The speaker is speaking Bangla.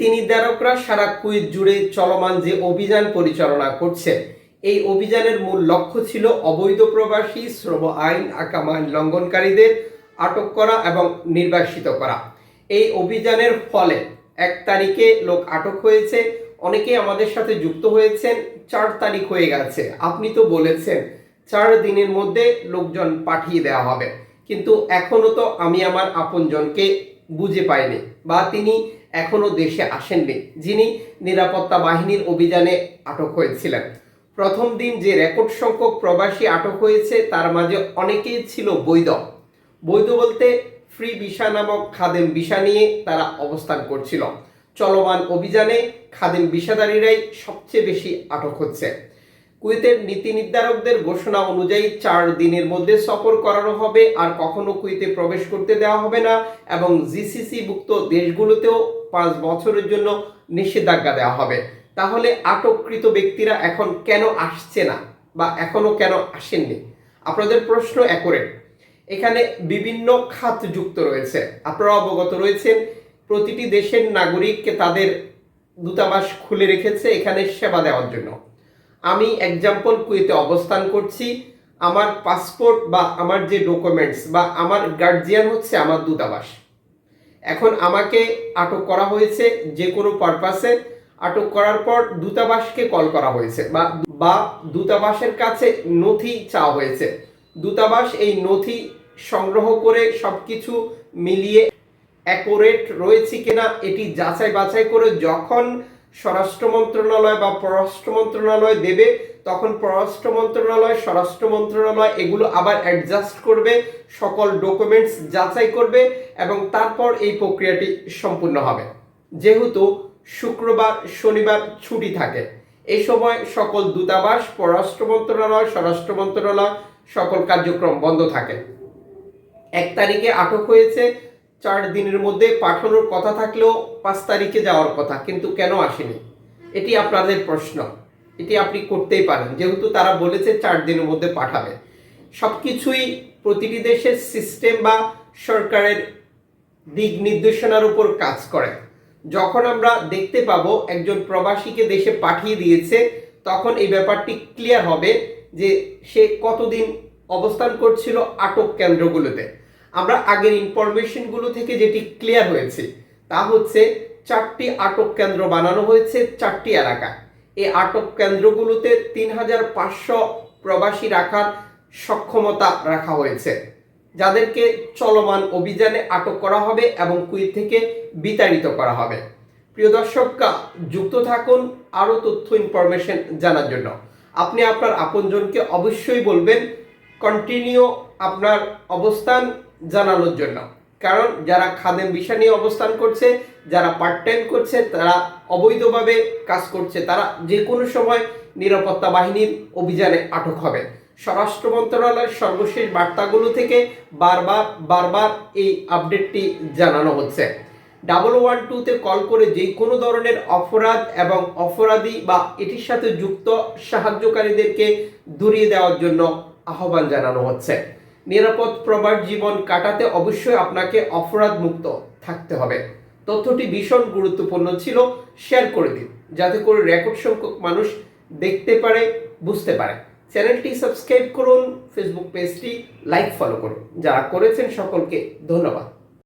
নীতি নির্ধারকরা সারা কুইত জুড়ে চলমান যে অভিযান পরিচালনা করছে এই অভিযানের মূল লক্ষ্য ছিল অবৈধ প্রবাসী, শ্রম আইন, আকাম আইন লঙ্ঘনকারীদের আটক করা এবং নির্বাসিত করা। এই অভিযানের ফলে এক তারিখে লোক আটক হয়েছে, অনেকেই আমাদের সাথে যুক্ত হয়েছেন, চার তারিখ হয়ে গেছে। আপনি তো বলেছেন, চার দিনের মধ্যে লোকজন পাঠিয়ে দেওয়া হবে। কিন্তু এখনও তো আমি আমার আপনজনকে বুঝে পাইনি বা তিনি এখনও দেশে আসেননি, যিনি নিরাপত্তা বাহিনীর অভিযানে আটক হয়েছিলেন। প্রথম দিন যে রেকর্ড সংখ্যক প্রবাসী আটক হয়েছে, তার মাঝে অনেকেই ছিল বৈধ। বৈধ বলতে ফ্রি ভিসা নামক খাদেম ভিসা নিয়ে তারা অবস্থান করছিল। চলমান অভিযানে খাদেম ভিসাদারীরাই সবচেয়ে বেশি আটক হচ্ছে। কুয়েতের নীতি নির্ধারকদের ঘোষণা অনুযায়ী চার দিনের মধ্যে সফর করানো হবে, আর কখনো কুয়েতে প্রবেশ করতে দেওয়া হবে না, এবং জিসিসি ভুক্ত দেশগুলোতেও পাঁচ বছরের জন্য নিষেধাজ্ঞা দেওয়া হবে। তাহলে আটককৃত ব্যক্তিরা এখন কেন আসছে না বা এখনও কেন আসেননি? আপনাদের প্রশ্ন একরে এখানে বিভিন্ন খাত যুক্ত রয়েছে। আপনারা অবগত রয়েছেন, প্রতিটি দেশের নাগরিককে তাদের দূতাবাস খুলে রেখেছে এখানে সেবা দেওয়ার জন্য। আমি এক্সাম্পল কুয়েতে অবস্থান করছি। আমার পাসপোর্ট বা আমার যে ডকুমেন্টস বা আমার গার্জিয়ান হচ্ছে আমার দূতাবাস। এখন আমাকে আটক করা হয়েছে যে কোনো পারপাসে আটক করার পর দূতাবাসকে কল করা হয়েছে বা বা দূতাবাসের কাছে নথি চাওয়া হয়েছে। দূতাবাস এই নথি সংগ্রহ করে সব কিছু মিলিয়ে অ্যাকোরেট রয়েছে কিনা এটি যাচাই বাছাই করে যখন স্বরাষ্ট্র মন্ত্রণালয় বা পররাষ্ট্র মন্ত্রণালয় দেবে, তখন পররাষ্ট্র মন্ত্রণালয়, স্বরাষ্ট্র মন্ত্রণালয় এগুলো আবার অ্যাডজাস্ট করবে, সকল ডকুমেন্টস যাচাই করবে এবং তারপর এই প্রক্রিয়াটি সম্পূর্ণ হবে। যেহেতু শুক্রবার, শনিবার ছুটি থাকে এই সময় সকল দূতাবাস, পররাষ্ট্র মন্ত্রণালয়, স্বরাষ্ট্র মন্ত্রণালয়, সকল কার্যক্রম বন্ধ থাকে। এক তারিখে আটক হয়েছে চার দিনের মধ্যে পাঠানোর কথা থাকলেও পাঁচ তারিখে যাওয়ার কথা, কিন্তু কেন আসেনি? এটি আপনাদের প্রশ্ন। এটি আপনি করতেই পারেন, যেহেতু তারা বলেছে চার দিনের মধ্যে পাঠাবে। সব কিছুই প্রতিটি দেশের সিস্টেম বা সরকারের দিক নির্দেশনার উপর কাজ করে। যখন আমরা দেখতে পাবো একজন প্রবাসীকে দেশে পাঠিয়ে দিয়েছে, তখন এই ব্যাপারটি ক্লিয়ার হবে যে সে কতদিন অবস্থান করছিল আটক কেন্দ্রগুলোতে। আমরা আগের ইনফরমেশনগুলো থেকে যেটি ক্লিয়ার হয়েছে, তা হচ্ছে চারটি আটক কেন্দ্র বানানো হয়েছে চারটি এলাকা। এই আটক কেন্দ্রগুলোতে তিন হাজার পাঁচশো প্রবাসী রাখার সক্ষমতা রাখা হয়েছে। যাদেরকে চলমান অভিযানে আটক করা হবে এবং কুইত থেকে বিতাড়িত করা হবে। প্রিয় দর্শকরা যুক্ত থাকুন, আরও তথ্য ইনফরমেশন জানার জন্য। আপনি আপনার আপনজনকে অবশ্যই বলবেন কন্টিনিউ আপনার অবস্থান জানানোর জন্য। কারণ যারা খাদেম বিষয় নিয়ে অবস্থান করছে, যারা পার্ট টাইম করছে, তারা অবৈধভাবে কাজ করছে। তারা যে কোনো সময় নিরাপত্তা বাহিনীর অভিযানে আটক হবে। স্বরাষ্ট্র মন্ত্রণালয়ের সর্বশেষ বার্তাগুলো থেকে বারবার বারবার এই আপডেটটি জানানো হচ্ছে। ডাবল ওয়ান টুতে কল করে যে কোনো ধরনের অপরাধ এবং অপরাধী বা এটির সাথে যুক্ত সাহায্যকারীদেরকে দূরিয়ে দেওয়ার জন্য আহ্বান জানানো হচ্ছে। নিরাপদ প্রবাস জীবন কাটাতে অবশ্যই আপনাকে অপরাধ মুক্ত থাকতে হবে। তথ্যটি ভীষণ গুরুত্বপূর্ণ ছিল, শেয়ার করে দিন, যাতে করে রেকর্ড সংখ্যক মানুষ দেখতে পারে, বুঝতে পারে। চ্যানেলটি সাবস্ক্রাইব করুন, ফেসবুক পেজটি লাইক ফলো করুন। যারা করেছেন সকলকে ধন্যবাদ।